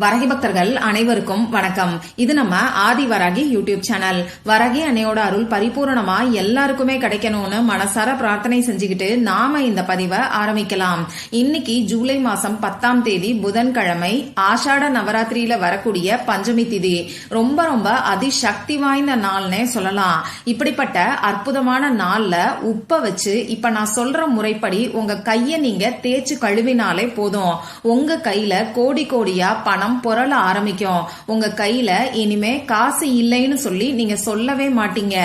வரகி பக்தர்கள் அனைவருக்கும் வணக்கம். இது நம்ம ஆதி வராகி யூடியூப் சேனல். வரகி அன்னையோட அருள் பரிபூரணமா எல்லாருக்குமே கிடைக்கணும்னு மனசார பிரார்த்தனை செஞ்சுக்கிட்டு நாம இந்த பதிவை ஆரம்பிக்கலாம். இன்னைக்கு ஜூலை மாசம் பத்தாம் தேதி புதன்கிழமை ஆஷாட நவராத்திரியில வரக்கூடிய பஞ்சமி திதி. ரொம்ப ரொம்ப அதிசக்தி வாய்ந்த நாள்னே சொல்லலாம். இப்படிப்பட்ட அற்புதமான நாள்ல உப்ப வச்சு இப்ப நான் சொல்ற முறைப்படி உங்க கைய நீங்க தேய்ச்சு கழுவினாலே போதும். உங்க கையில கோடி கோடியா பணம் புரள ஆரம்பிக்கும். உங்க கையில இனிமே காசு இல்லைன்னு சொல்லி நீங்க சொல்லவே மாட்டீங்க.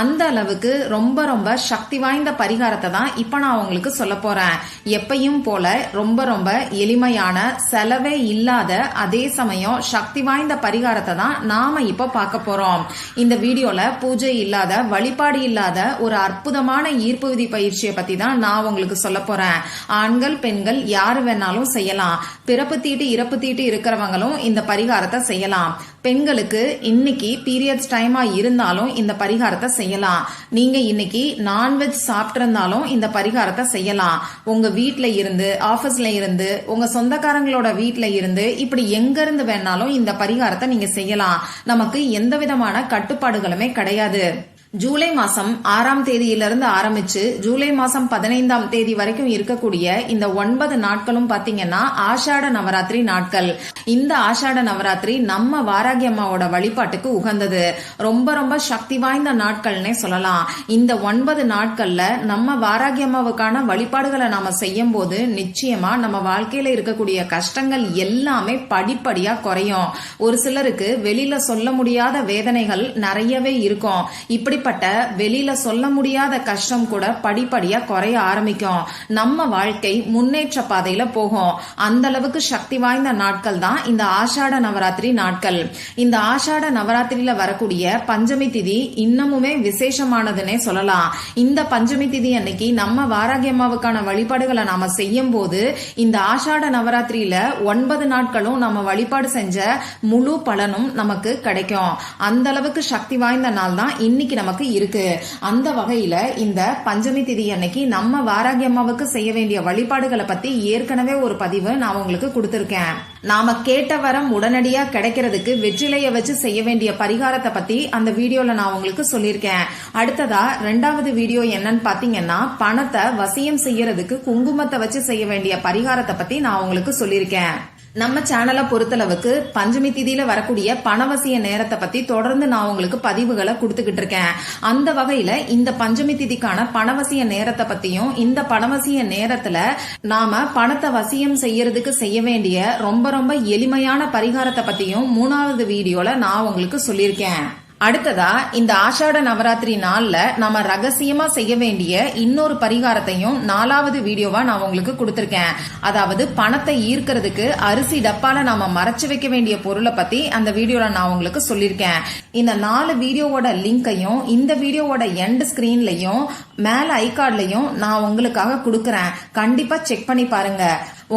அந்த அளவுக்கு ரொம்ப ரொம்ப சக்தி வாய்ந்த பரிகாரத்தை தான் இப்ப நான் உங்களுக்கு சொல்ல போறேன். எப்பையும் போல ரொம்ப ரொம்ப எளிமையான செலவே இல்லாத அதே சமயம் சக்தி வாய்ந்த பரிகாரத்தை தான் நாம இப்ப பார்க்க போறோம். இந்த வீடியோல பூஜை இல்லாத வழிபாடு இல்லாத ஒரு அற்புதமான ஈர்ப்பு விதி பயிற்சியை பத்தி தான் நான் உங்களுக்கு சொல்ல போறேன். ஆண்கள் பெண்கள் யாரு வேணாலும் செய்யலாம். பிறப்பு தீட்டு இறப்பு தீட்டு இருக்கிறவங்களும் இந்த பரிகாரத்தை செய்யலாம். பெண்களுக்கு இன்னைக்கு பீரியட்ஸ் டைமா இருந்தாலும் இந்த பரிகாரத்தை செய்யலாம். நீங்க இன்னைக்கு நான்வெஜ் சாப்பிட்டிருந்தாலும் இந்த பரிகாரத்தை செய்யலாம். உங்க வீட்ல இருந்து ஆபீஸ்ல இருந்து உங்க சொந்தக்காரங்களோட வீட்ல இருந்து இப்படி எங்க இருந்து வேணாலும் இந்த பரிகாரத்தை நீங்க செய்யலாம். நமக்கு எந்த விதமான கட்டுப்பாடுகளுமே கிடையாது. ஜூலை மாசம் ஆறாம் தேதியிலிருந்து ஆரம்பிச்சு ஜூலை மாசம் பதினைந்தாம் தேதி வரைக்கும் இருக்கக்கூடிய இந்த ஒன்பது நாட்களும் பாத்தீங்கன்னா ஆஷாட நவராத்திரி நாட்கள். இந்த ஆஷாட நவராத்திரி நம்ம வாராகி அம்மாவோட வழிபாட்டுக்கு உகந்தது. ரொம்ப ரொம்ப சக்தி வாய்ந்த நாட்கள்னே சொல்லலாம். இந்த ஒன்பது நாட்கள்ல நம்ம வாராகி அம்மாவுக்கான வழிபாடுகளை நாம செய்யும் போது நிச்சயமா நம்ம வாழ்க்கையில இருக்கக்கூடிய கஷ்டங்கள் எல்லாமே படிப்படியா குறையும். ஒரு சிலருக்கு வெளியில சொல்ல முடியாத வேதனைகள் நிறையவே இருக்கும். இப்படி ஏற்பட்ட வெளியில சொல்ல முடியாத கஷ்டம் கூட படிப்படியா குறைய ஆரம்பிக்கும். நம்ம வாழ்க்கை முன்னேற்ற பாதையில போகும். அந்த அளவுக்கு சக்தி வாய்ந்த நாட்கள் தான் இந்த ஆஷாட நவராத்திரி நாட்கள். இந்த ஆஷாட நவராத்திரியில வரக்கூடிய பஞ்சமி திதி இன்னமுமே விசேஷமானதுன்னே சொல்லலாம். இந்த பஞ்சமி திதி அன்னைக்கு நம்ம வாராகி அம்மாவுக்கான வழிபாடுகளை நாம செய்யும் போது இந்த ஆஷாட நவராத்திரியில ஒன்பது நாட்களும் நம்ம வழிபாடு செஞ்ச முழு பலனும் நமக்கு கிடைக்கும். அந்த அளவுக்கு சக்தி வாய்ந்த நாள் தான் இன்னைக்கு நமக்கு இருக்கு. அந்த வகையில இந்த பஞ்சமி திதி அன்னைக்கு நம்ம வாராகி அம்மாவுக்கு செய்ய வேண்டிய வழிபாடுகளை பத்தி ஏற்கனவே ஒரு பதிவு நான் உங்களுக்கு கொடுத்திருக்கேன். நாம கேட்ட வரம் உடனடியா கிடைக்கிறதுக்கு வெற்றிலைய வச்சு செய்ய வேண்டிய பரிகாரத்தை பத்தி அந்த வீடியோல நான் உங்களுக்கு சொல்லியிருக்கேன். அடுத்ததா ரெண்டாவது வீடியோ என்னன்னு பாத்தீங்கன்னா பணத்தை வசியம் செய்யறதுக்கு குங்குமத்தை வச்சு செய்ய வேண்டிய பரிகாரத்தை பத்தி நான் உங்களுக்கு சொல்லியிருக்கேன். நம்ம சேனலை பொறுத்தளவுக்கு பஞ்சமி திதியில வரக்கூடிய பணவசிய நேரத்தை பத்தி தொடர்ந்து நான் உங்களுக்கு பதிவுகளை கொடுத்துக்கிட்டு இருக்கேன். அந்த வகையில இந்த பஞ்சமி திதிக்கான பணவசிய நேரத்தை பத்தியும் இந்த பணவசிய நேரத்துல நாம பணத்தை வசியம் செய்யறதுக்கு செய்ய வேண்டிய ரொம்ப ரொம்ப எளிமையான பரிகாரத்தை பத்தியும் மூணாவது வீடியோல நான் உங்களுக்கு சொல்லியிருக்கேன். அடுத்ததா இந்த ஆஷாட நவராத்திரி நாள்ல நாம ரகசியமா செய்ய வேண்டிய இன்னொரு பரிகாரத்தையும் நாலாவது வீடியோவா நான் உங்களுக்கு கொடுத்திருக்கேன். அதாவது பணத்தை ஈர்க்கிறதுக்கு அரிசி டப்பால நாம மறைச்சு வைக்க வேண்டிய பொருளை பத்தி அந்த வீடியோல நான் உங்களுக்கு சொல்லியிருக்கேன். இந்த நாலு வீடியோவோட லிங்கையும் இந்த வீடியோவோட எண்ட் ஸ்கிரீன்லயும் மேல ஐகார்ட்லயும் நான் உங்களுக்காக கொடுக்கறேன். கண்டிப்பா செக் பண்ணி பாருங்க.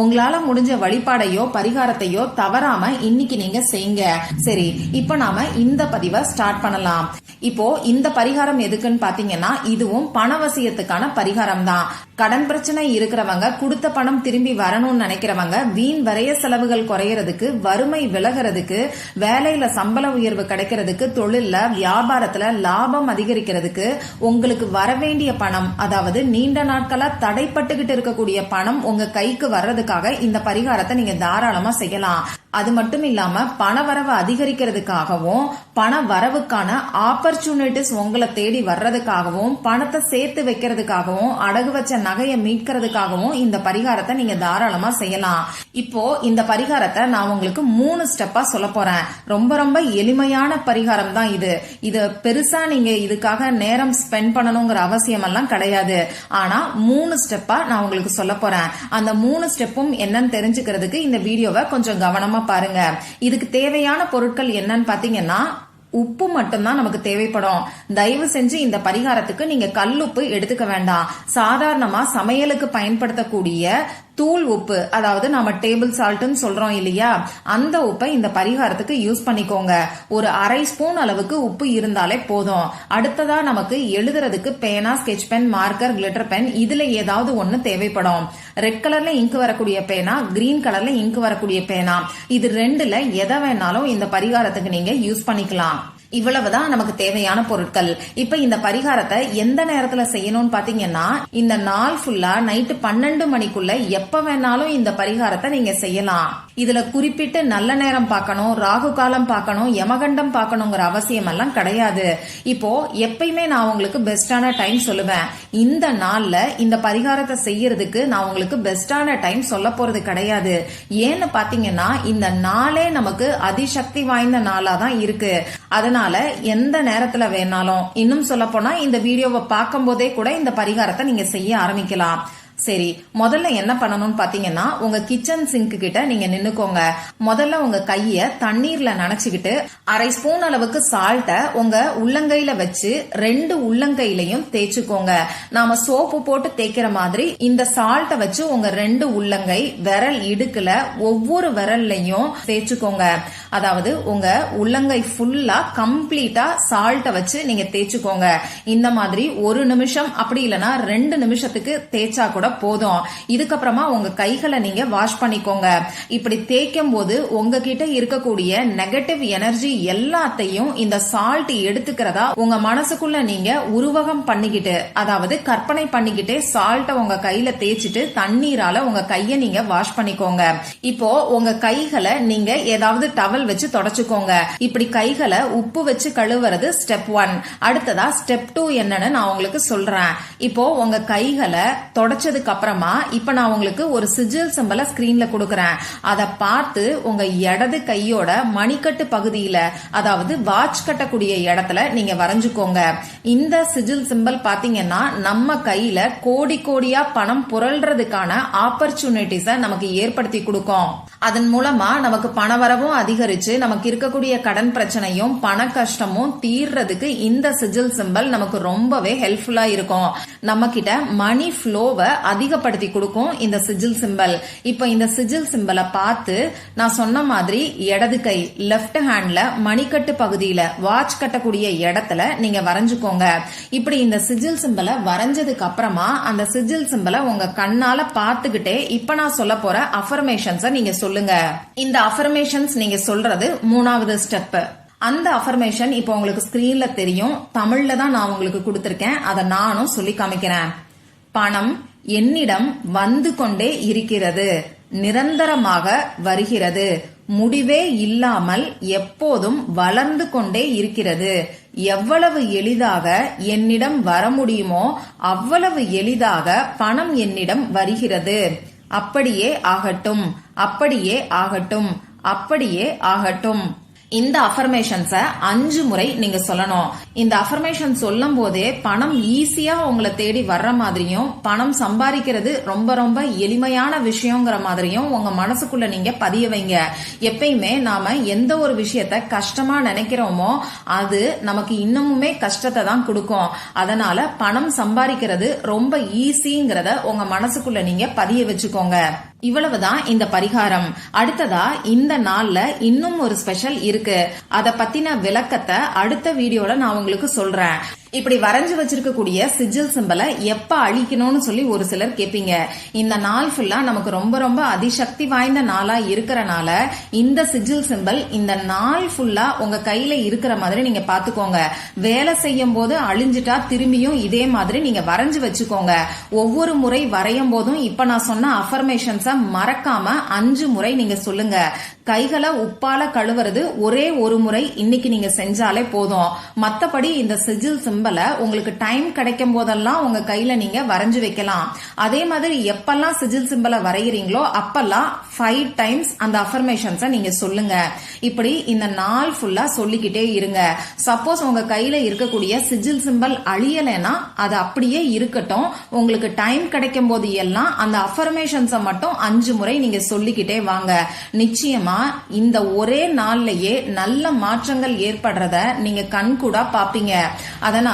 உங்களால முடிஞ்ச வழிபாடையோ பரிகாரத்தையோ தவறாம இன்னைக்கு நீங்க செய்யுங்க. சரி இப்ப நாம இந்த பதிவை ஸ்டார்ட் பண்ணலாம். இப்போ இந்த பரிகாரம் எதுக்குன்னு பாத்தீங்கன்னா இதுவும் பணவசியத்துக்கான பரிகாரம் தான் கடன் பிரச்சனை இருக்கிறவங்க கொடுத்த பணம் திரும்பி வரணும்னு நினைக்கிறவங்க வீண் வரைய செலவுகள் குறையறதுக்கு வறுமை விலகிறதுக்கு வேலையில சம்பள உயர்வு கிடைக்கிறதுக்கு தொழில்ல வியாபாரத்துல லாபம் அதிகரிக்கிறதுக்கு உங்களுக்கு வரவேண்டிய பணம் அதாவது நீண்ட நாட்களா தடைப்பட்டுகிட்டு இருக்கக்கூடிய பணம் உங்க கைக்கு வர்றதுக்காக இந்த பரிகாரத்தை நீங்க தாராளமா செய்யலாம். அது மட்டும் இல்லாம பண வரவு அதிகரிக்கிறதுக்காகவும் பண வரவுக்கான ஆப்பர்ச்சுனிட்டிஸ் உங்களை தேடி வர்றதுக்காகவும் பணத்தை சேர்த்து வைக்கிறதுக்காகவும் அடகு வச்ச நகையை மீட்கிறதுக்காகவும் இந்த பரிகாரத்தை நீங்க தாராளமா செய்யலாம். இப்போ இந்த பரிகாரத்தை நான் உங்களுக்கு மூணு ஸ்டெப்பா சொல்ல போறேன். ரொம்ப ரொம்ப எளிமையான பரிகாரம் தான் இது. இது பெருசா நீங்க இதுக்காக நேரம் ஸ்பெண்ட் பண்ணணுங்கிற அவசியம் எல்லாம் கிடையாது. ஆனா மூணு ஸ்டெப்பா நான் உங்களுக்கு சொல்ல போறேன். அந்த மூணு ஸ்டெப்பும் என்னன்னு தெரிஞ்சுக்கிறதுக்கு இந்த வீடியோவை கொஞ்சம் கவனமா பாருங்க. இதுக்கு தேவையான பொருட்கள் என்னன்னு பாத்தீங்கன்னா உப்பு மட்டும்தான் நமக்கு தேவைப்படும். தயவு செஞ்சு இந்த பரிகாரத்துக்கு நீங்க கல்லுப்பு எடுத்துக்க வேண்டாம். சாதாரணமா சமையலுக்கு பயன்படுத்தக்கூடிய தூள் உப்பு அதாவது நம்ம டேபிள் சால்ட்னு சொல்றோம் இல்லையா? அந்த உப்பை இந்த பரிகாரத்துக்கு யூஸ் பண்ணிக்கோங்க. ஒரு அரை ஸ்பூன் அளவுக்கு உப்பு இருந்தாலே போதும். அடுத்ததா நமக்கு எழுதுறதுக்கு பேனா sketch pen marker glitter pen இதுல ஏதாவது ஒண்ணு தேவைப்படும். ரெட் கலர்ல இங்க் வரக்கூடிய பேனா கிரீன் கலர்ல இங்க் வரக்கூடிய பேனா. இது ரெண்டுல எதை வேணாலும் இந்த பரிகாரத்துக்கு நீங்க யூஸ் பண்ணிக்கலாம். இவ்வளவுதான் நமக்கு தேவையான பொருட்கள். இப்ப இந்த பரிகாரத்தை எந்த நேரத்துல செய்யணும்னு பாத்தீங்கன்னா இந்த நாள் ஃபுல்லா நைட்டு பன்னெண்டு மணிக்குள்ள எப்ப வேணாலும் இந்த பரிகாரத்தை நீங்க செய்யலாம். இதுல குறிப்பிட்டு நல்ல நேரம் பார்க்கணும் ராகு காலம் பார்க்கணும் யமகண்டம் பார்க்கணுங்கிற அவசியம் எல்லாம் கிடையாது. இப்போ எப்பயுமே நான் உங்களுக்கு பெஸ்டான டைம் சொல்லுவேன். இந்த நாள்ல இந்த பரிகாரத்தை செய்யறதுக்கு நான் உங்களுக்கு பெஸ்டான டைம் சொல்ல போறது கிடையாது. ஏன்னு பாத்தீங்கன்னா இந்த நாளே நமக்கு அதிசக்தி வாய்ந்த நாளா தான் இருக்கு. அதனால எந்த நேரத்துல வேணாலும் இன்னும் சொல்ல போனா இந்த வீடியோவை பார்க்கும் போதே கூட இந்த பரிகாரத்தை நீங்க செய்ய ஆரம்பிக்கலாம். சரி முதல்ல என்ன பண்ணணும்னு பாத்தீங்கன்னா உங்க கிச்சன் சிங்க் கிட்ட நீங்க நின்னுக்கோங்க. முதல்ல உங்க கைய தண்ணீர்ல நனைச்சுக்கிட்டு அரை ஸ்பூன் அளவுக்கு சால்ட்டை உங்க உள்ளங்கையில வச்சு ரெண்டு உள்ளங்கையிலையும் தேய்ச்சுக்கோங்க. நாம சோப்பு போட்டு தேய்க்கிற மாதிரி இந்த சால்ட்டை வச்சு உங்க ரெண்டு உள்ளங்கை விரல் இடுக்குல ஒவ்வொரு விரல்லையும் தேய்ச்சுக்கோங்க. அதாவது உங்க உள்ளங்கை ஃபுல்லா கம்ப்ளீட்டா சால்ட்டை வச்சு நீங்க தேய்ச்சுக்கோங்க. இந்த மாதிரி ஒரு நிமிஷம் அப்படி இல்லைன்னா ரெண்டு நிமிஷத்துக்கு தேய்ச்சா கூட போதும். இதுக்கப்புறமா உங்க கைகளை நீங்க வாஷ் பண்ணிக்கோங்க. இப்படி தேய்க்கும் போது உங்ககிட்ட இருக்கக்கூடிய நெகட்டிவ் எனர்ஜி எல்லாத்தையும் இந்த சால்ட் எடுத்துக்கிறதா உங்க மனசுக்குள்ள நீங்க உருவகம் பண்ணிக்கிட்டு அதாவது கற்பனை பண்ணிக்கிட்டே சால்ட்டை உங்க கையில தேய்ச்சிட்டு தண்ணீரால உங்க கையை நீங்க வாஷ் பண்ணிக்கோங்க. இப்போ உங்க கைகளை நீங்க ஏதாவது டவல் வச்சு தொடச்சுக்கோங்க. இப்படி கைகளை உப்பு வச்சு கழுவுறது ஸ்டெப் ஒன் அடுத்ததா ஸ்டெப் டூ என்னன்னு நான் உங்களுக்கு சொல்றேன். இப்போ உங்க கைகளை தொடச்சதுக்கு அப்புறமா இப்ப நான் உங்களுக்கு ஒரு சிஜில் சிம்பலை ஸ்கிரீன்ல கொடுக்கறேன். அதை பார்த்து உங்க இடது கையோட மணிக்கட்டு பகுதியில அதாவது வாட்ச் கட்டக்கூடிய இடத்துல நீங்க வரைஞ்சுக்கோங்க. இந்த சிஜில் சிம்பல் பாத்தீங்கன்னா நம்ம கையில கோடி கோடியா பணம் புரள்றதுக்கான ஆப்பர்ச்சுனிட்டிஸ நமக்கு ஏற்படுத்தி கொடுக்கும். அதன் மூலமா நமக்கு பணவரவும் அதிகரிச்சு நமக்கு இருக்கக்கூடிய கடன் பிரச்சனையும் பண கஷ்டமும் தீர்றதுக்கு இந்த சிஜில் சிம்பல் நமக்கு ரொம்பவே ஹெல்ப்ஃபுல்லா இருக்கும். நம்ம கிட்ட மணி ஃப்ளோவை அதிகப்படுத்தி கொடுக்கும் இந்த சிஜில் சிம்பல் இப்போ இந்த சிஜில் சிம்பலை பார்த்து நான் சொன்ன மாதிரி இடது கை லெஃப்ட் ஹேண்ட்ல மணிக்கட்டு பகுதியில வாட்ச் கட்டக்கூடிய இடத்துல நீங்க வரைஞ்சுக்கோங்க. இப்படி இந்த சிஜில் சிம்பலை வரைஞ்சதுக்கு அப்புறமா அந்த சிஜில் சிம்பலை உங்க கண்ணால பார்த்துக்கிட்டே இப்ப நான் சொல்ல போற அஃபர்மேஷன்ஸ நீங்க சொல்லுங்க. இந்த அஃபர்மேஷன்ஸ் நீங்க சொல்றது மூணாவது ஸ்டெப் அந்த அஃபர்மேஷன் இப்போ உங்களுக்கு ஸ்கிரீன்ல தெரியும். தமிழ்ல தான் நான் உங்களுக்கு கொடுத்திருக்கேன். அதை நானும் சொல்லி காமிக்கிறேன். பணம் என்னிடம் வந்து கொண்டே இருக்கிறது. நிரந்தரமாக வருகிறது. முடிவே இல்லாமல் எப்போதும் வளர்ந்து கொண்டே இருக்கிறது. எவ்வளவு எளிதாக என்னிடம் வர முடியுமோ அவ்வளவு எளிதாக பணம் என்னிடம் வருகிறது. அப்படியே ஆகட்டும். அப்படியே ஆகட்டும். அப்படியே ஆகட்டும். இந்த அஃபர்மேஷன்ஸ அஞ்சு முறை நீங்க சொல்லணும். இந்த அஃபர்மேஷன் சொல்லும் போதே பணம் ஈஸியா உங்களை தேடி வர்ற மாதிரியும் பணம் சம்பாதிக்கிறது ரொம்ப ரொம்ப எளிமையான விஷயங்கிற மாதிரியும் உங்க மனசுக்குள்ள நீங்க பதிய வைங்க. எப்பயுமே நாம எந்த ஒரு விஷயத்த கஷ்டமா நினைக்கிறோமோ அது நமக்கு இன்னமுமே கஷ்டத்தை தான் கொடுக்கும். அதனால பணம் சம்பாதிக்கிறது ரொம்ப ஈஸிங்கிறத உங்க மனசுக்குள்ள நீங்க பதிய வச்சுக்கோங்க. இவ்வளவுதான் இந்த பரிகாரம். அடுத்ததா இந்த நாள்ல இன்னும் ஒரு ஸ்பெஷல் இருக்கு. அத பத்தின விளக்கத்தை அடுத்த வீடியோல நான் உங்களுக்கு சொல்றேன். இப்படி வரைஞ்சு வச்சிருக்கக்கூடிய சிஜில் சிம்பலை எப்ப அழிக்கணும்னு சொல்லி ஒரு சிலர் கேப்பீங்க. இந்த நாள் ஃபுல்லா நமக்கு ரொம்ப ரொம்ப அதிசக்தி வாய்ந்த நாளா இருக்கிறனால இந்த சிஜில் சிம்பல் இந்த நாள் ஃபுல்லா உங்க கையில இருக்கிற மாதிரி நீங்க பாத்துக்கோங்க. வேலை செய்யும் போது அழிஞ்சிட்டா திரும்பியும் இதே மாதிரி நீங்க வரைஞ்சு வச்சுக்கோங்க. ஒவ்வொரு முறை வரையும் போதும் இப்ப நான் சொன்ன அஃபர்மேஷன்ஸ மறக்காம அஞ்சு முறை நீங்க சொல்லுங்க. கைகளை உப்பால கழுவுறது ஒரே ஒரு முறை இன்னைக்கு நீங்க செஞ்சாலே போதும். மத்தபடி இந்த சிஜில் சிம்பல் உங்களுக்கு டைம் கிடைக்கும் போதெல்லாம் உங்க கையில நீங்க வரைஞ்சு வைக்கலாம். அதே மாதிரி எப்பெல்லாம் சிஜில் சிம்பலை வரைகிறீங்களோ அப்பெல்லாம் ஃபைவ் டைம்ஸ் அந்த அஃபர்மேஷன்ஸை நீங்க சொல்லுங்க. இப்படி இந்த நாள் ஃபுல்லா சொல்லிக்கிட்டே இருங்க. சப்போஸ் உங்க கையில இருக்கக்கூடிய சிஜில் சிம்பல் அழியலைன்னா அது அப்படியே இருக்கட்டும். உங்களுக்கு டைம் கிடைக்கும் போது எல்லாம் அந்த அஃபர்மேஷன்ஸை மட்டும் அஞ்சு முறை நீங்க சொல்லிக்கிட்டே வாங்க. நிச்சயமா இந்த ஒரே நாள்லயே நல்ல மாற்றங்கள் ஏற்படுறத நீங்க கண்கூடா பாப்பீங்க. அதனால